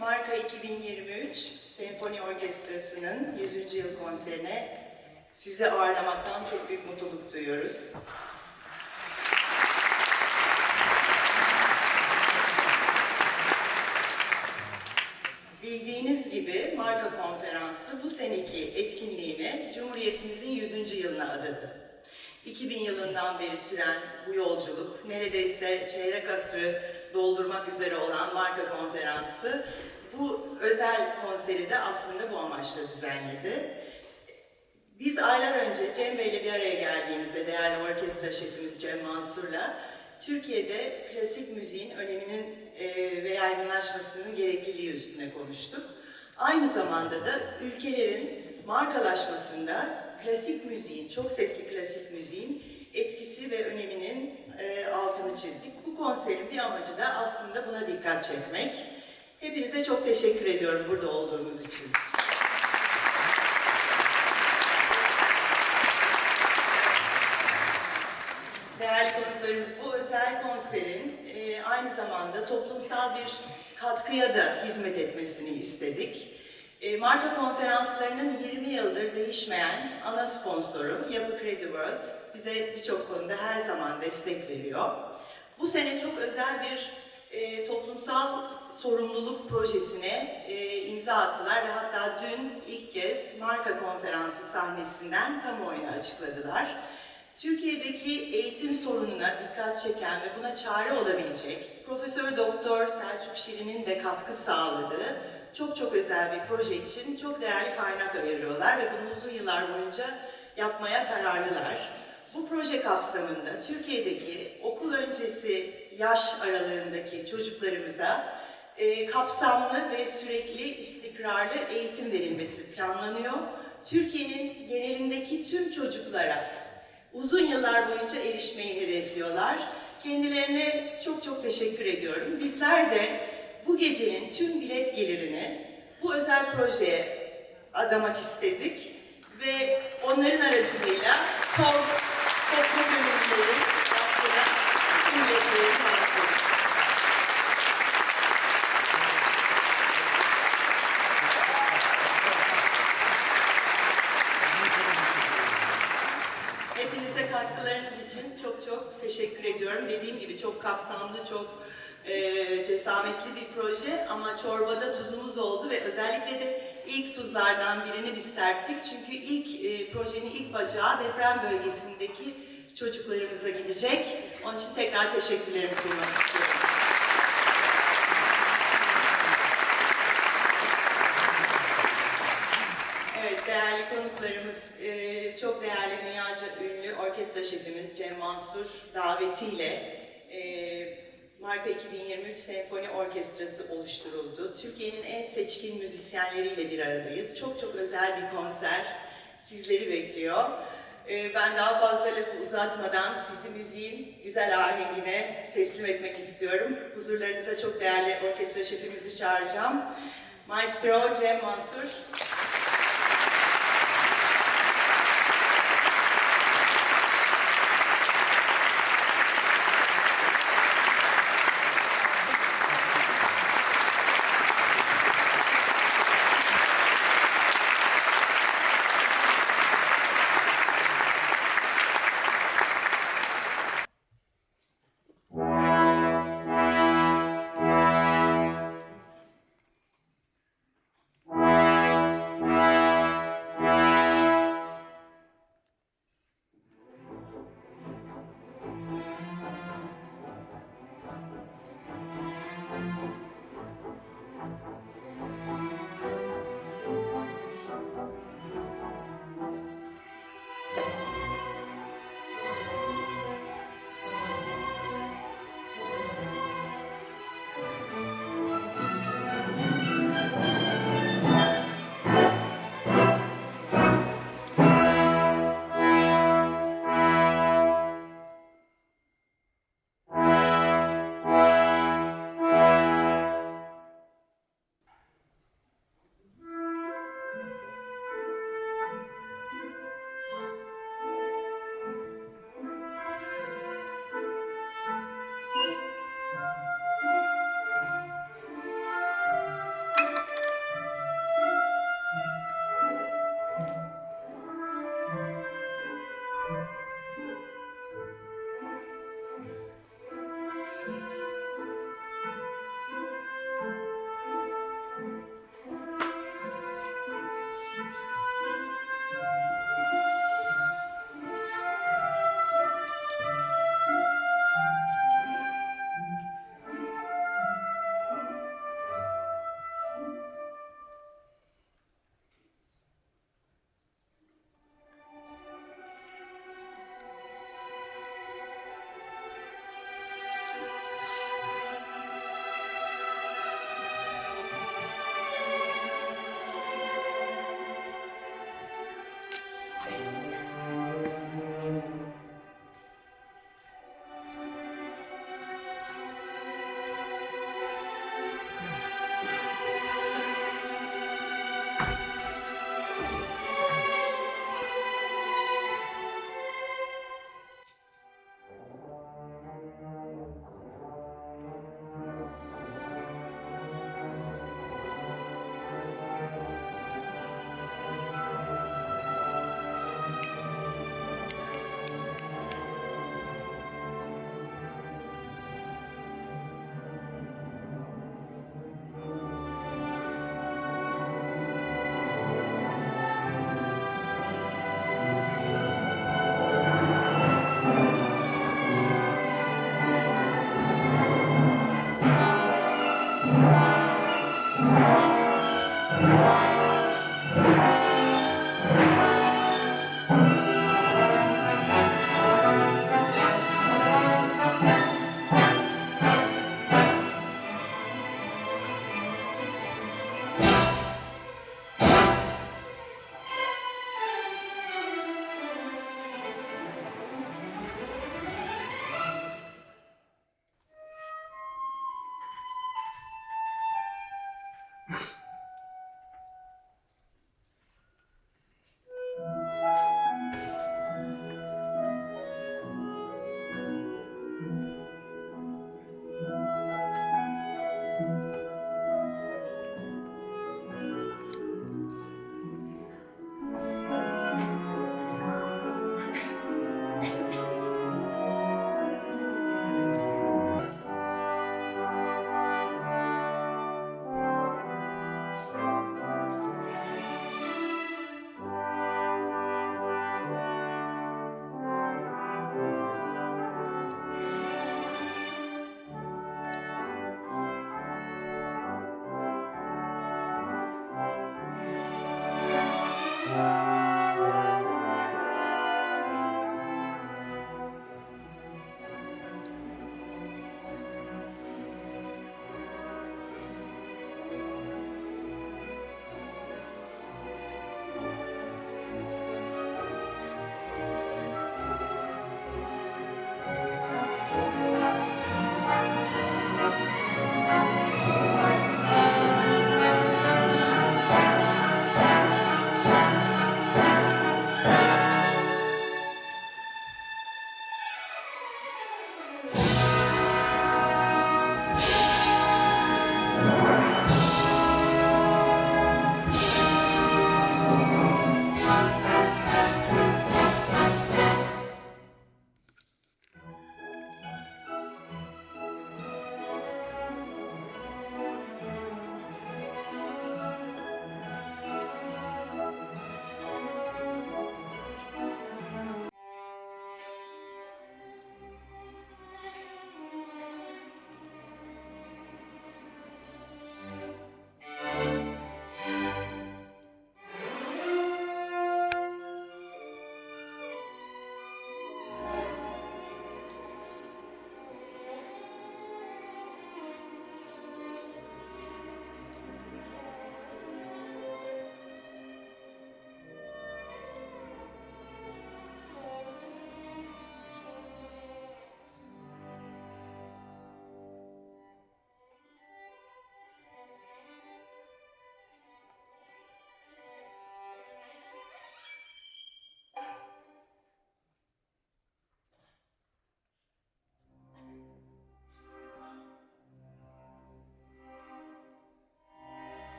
Marka 2023 Senfoni Orkestrası'nın 100. yıl konserine sizi ağırlamaktan çok büyük mutluluk duyuyoruz. Bildiğiniz gibi Marka Konferansı bu seneki etkinliğini Cumhuriyetimizin 100. yılına adadı. 2000 yılından beri süren bu yolculuk, neredeyse çeyrek asrı doldurmak üzere olan Marka Konferansı, bu özel konseri de aslında bu amaçla düzenledi. Biz aylar önce Cem Bey'le bir araya geldiğimizde değerli orkestra şefimiz Cem Mansur'la Türkiye'de klasik müziğin öneminin e, ve yaygınlaşmasının gerekliliği üstüne konuştuk. Aynı zamanda da ülkelerin markalaşmasında klasik müziğin, çok sesli klasik müziğin etkisi ve öneminin e, altını çizdik. Bu konserin bir amacı da aslında buna dikkat çekmek. Hepinize çok teşekkür ediyorum burada olduğunuz için. Değerli konuklarımız bu özel konserin e, aynı zamanda toplumsal bir katkıya da hizmet etmesini istedik. E, marka konferanslarının 20 yıldır değişmeyen ana sponsoru Yapı Kredi World bize birçok konuda her zaman destek veriyor. Bu sene çok özel bir e, toplumsal sorumluluk projesine e, imza attılar ve hatta dün ilk kez marka konferansı sahnesinden kamuoyuna açıkladılar. Türkiye'deki eğitim sorununa dikkat çeken ve buna çare olabilecek Profesör Doktor Selçuk Şirin'in de katkı sağladığı çok çok özel bir proje için çok değerli kaynak ayırıyorlar ve bunu uzun yıllar boyunca yapmaya kararlılar. Bu proje kapsamında Türkiye'deki okul öncesi yaş aralığındaki çocuklarımıza e, kapsamlı ve sürekli istikrarlı eğitim verilmesi planlanıyor. Türkiye'nin genelindeki tüm çocuklara uzun yıllar boyunca erişmeyi hedefliyorlar. Kendilerine çok çok teşekkür ediyorum. Bizler de bu gecenin tüm bilet gelirini bu özel projeye adamak istedik ve onların aracılığıyla TOG, Hepinize katkılarınız için çok çok teşekkür ediyorum. Dediğim gibi çok kapsamlı, çok e, cesametli bir proje ama çorbada tuzumuz oldu ve özellikle de ilk tuzlardan birini biz serptik. Çünkü ilk e, projenin ilk bacağı deprem bölgesindeki çocuklarımıza gidecek. Onun için tekrar teşekkürlerimi sunmak istiyorum. Evet, değerli konuklarımız, e, çok değerli dünyaca ünlü orkestra şefimiz Cem Mansur davetiyle e, Marka 2023 Senfoni Orkestrası oluşturuldu. Türkiye'nin en seçkin müzisyenleriyle bir aradayız. Çok çok özel bir konser sizleri bekliyor. E, Ben daha fazla lafı uzatmadan sizi müziğin güzel ahengine teslim etmek istiyorum. Huzurlarınıza çok değerli orkestra şefimizi çağıracağım. Maestro Cem Mansur.